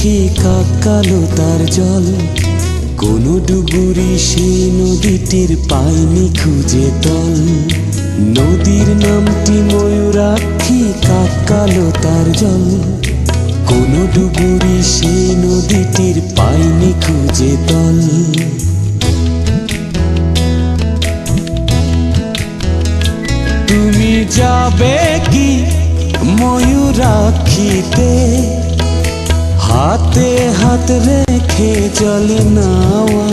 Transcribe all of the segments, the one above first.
আখি কাকালো তার জল। কোন ডুবুরি সে নদীটির পায়নি খুঁজে তল। নদীর নামটি ময়ূরাক্ষী কাকালো তার জল। কোন ডুবুরি সে নদীটির পায়নি খুঁজে তল। তুমি যাবে কি ময়ূরাক্ষীতে হাতে হাত রেখে চলে নাওয়া।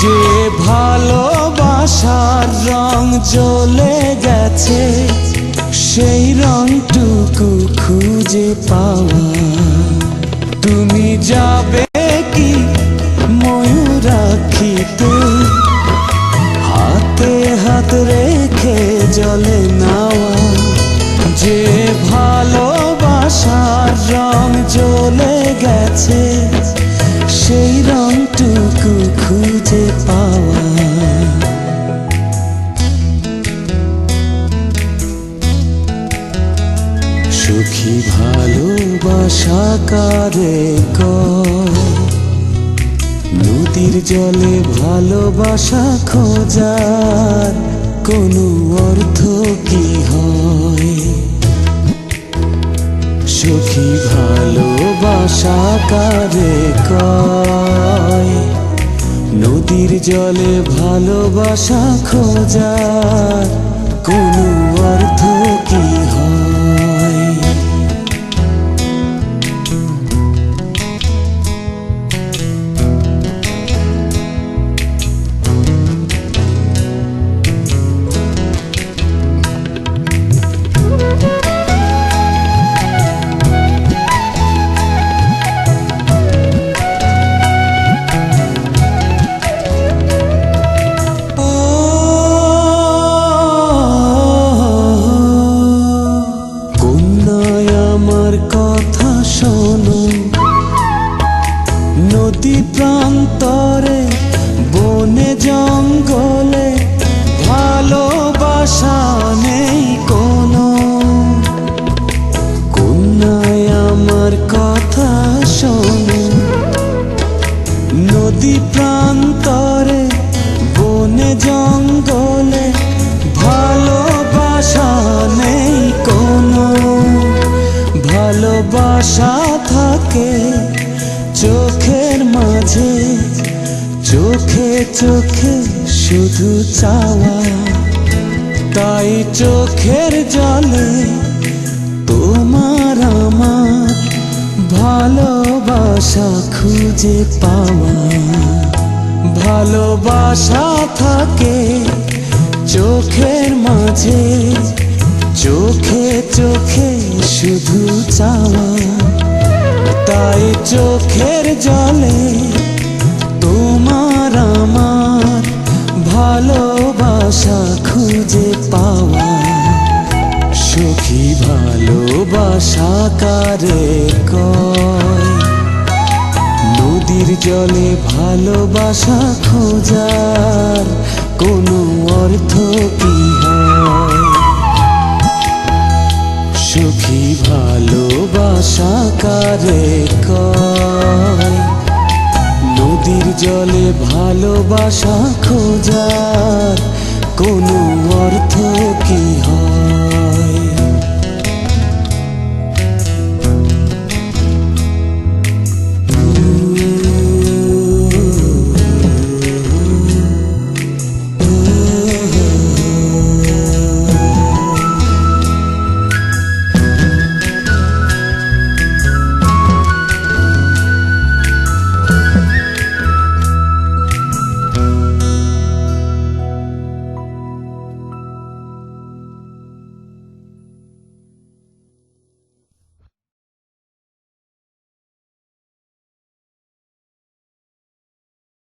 যে ভালোবাসার রং জ্বলে গেছে, সেই রংটুকু খুঁজে পাওয়া। তুমি যাবে কি ময়ূরাক্ষীতে? হাতে হাত রেখে জলে নাওয়া গেছে সেই রংটুকু খুঁজে পাওয়া। সুখী ভালোবাসা কারে? নদীর জলে ভালোবাসা খোঁজার কোনো অর্থ কি হয়? সুখী ভালোবাসা কারে কয় নদীর জলে ভালোবাসা খোঁজা কোনো অর্থ কি? নদী প্রান্তরে বনে জঙ্গলে, ভালোবাসা নেই কোনো। কন্যায় আমার কথা শোনো নদী প্রান্তরে বনে জঙ্গলে, ভালোবাসা নেই কোনো। ভালোবাসা থাকে চোখে শুধু চাওয়া, তাই চোখের জলে তোমার আমার ভালোবাসা খুঁজে পাওয়া। ভালোবাসা থাকে চোখের মাঝে, চোখে চোখে শুধু চাওয়া, তাই চোখের জলে ভালোবাসা কারে কয়, নদীর জলে ভালোবাসা খোঁজার কোনো অর্থ কি হয়? সুখী ভালোবাসা কারে কয়, নদীর জলে ভালোবাসা খোঁজার কোনো অর্থ কি